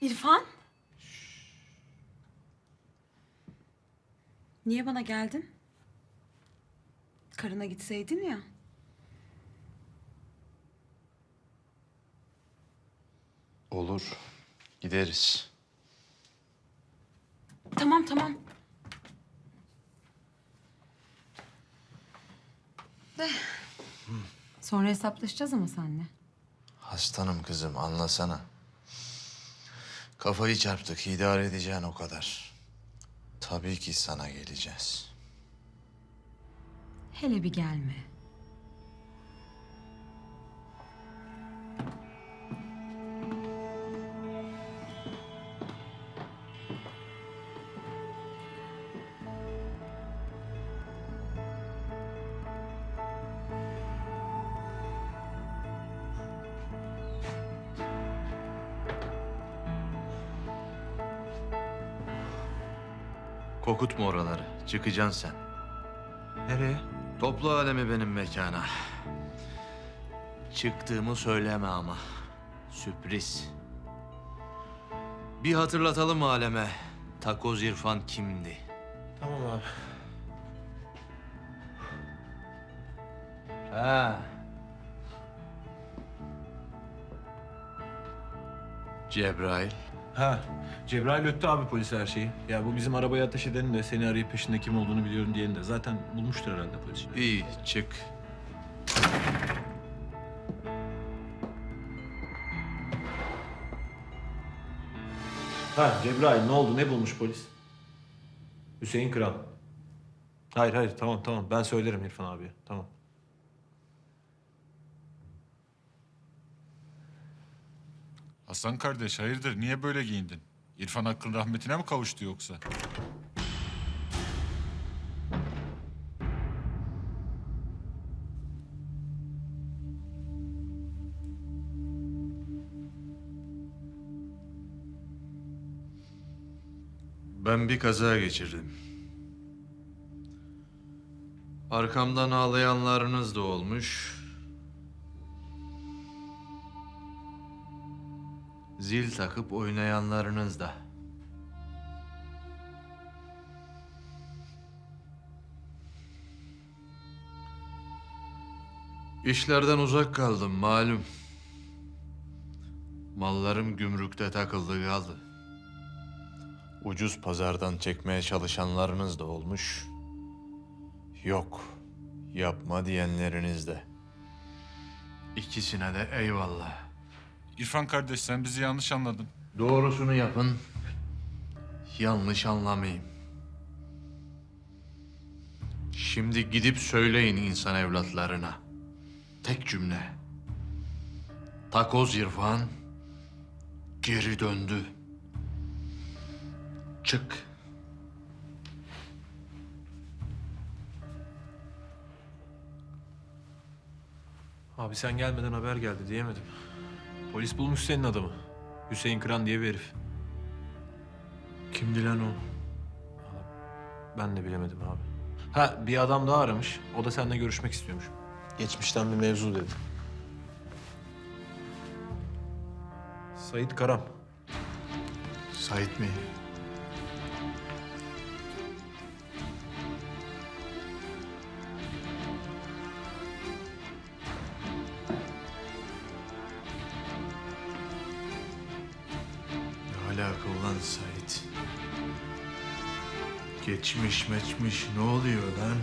İrfan? Niye bana geldin? Karına gitseydin ya. Olur. Gideriz. Tamam tamam. De. Sonra hesaplaşacağız ama seninle. Hastanım kızım anlasana. Kafayı çarptık idare edeceğin o kadar. Tabii ki sana geleceğiz. Hele bir gelme. Kokutma oraları. Çıkacaksın sen. Nereye? Toplu alemi benim mekana. Çıktığımı söyleme ama. Sürpriz. Bir hatırlatalım aleme. Takoz İrfan kimdi? Tamam abi. Ha. Cebrail. Ha, Cebrail öttü abi polise her şeyi. Ya bu bizim arabaya ateş edenin de seni arayıp peşinde kim olduğunu biliyorum diyenin de zaten bulmuştur herhalde polis. İyi çık. Ha Cebrail ne oldu ne bulmuş polis? Hüseyin Kral. Hayır hayır tamam tamam ben söylerim İrfan abiye tamam. Hasan kardeş hayırdır niye böyle giyindin? İrfan hakkın rahmetine mi kavuştu yoksa? Ben bir kaza geçirdim. Arkamdan ağlayanlarınız da olmuş. Zil takıp oynayanlarınız da. İşlerden uzak kaldım malum. Mallarım gümrükte takıldı kaldı. Ucuz pazardan çekmeye çalışanlarınız da olmuş. Yok, yapma diyenleriniz de. İkisine de eyvallah. İrfan kardeş sen bizi yanlış anladın. Doğrusunu yapın, yanlış anlamayayım. Şimdi gidip söyleyin insan evlatlarına. Tek cümle. Takoz İrfan geri döndü. Çık. Abi sen gelmeden haber geldi diyemedim. Polis bulmuş senin adamı. Hüseyin Kıran diye bir herif. Kimdi lan o? Ben de bilemedim abi. Ha bir adam daha aramış. O da seninle görüşmek istiyormuş. Geçmişten bir mevzu dedi. Sait Karam. Sait mi? Ulan Sait? Geçmiş meçmiş ne oluyor lan?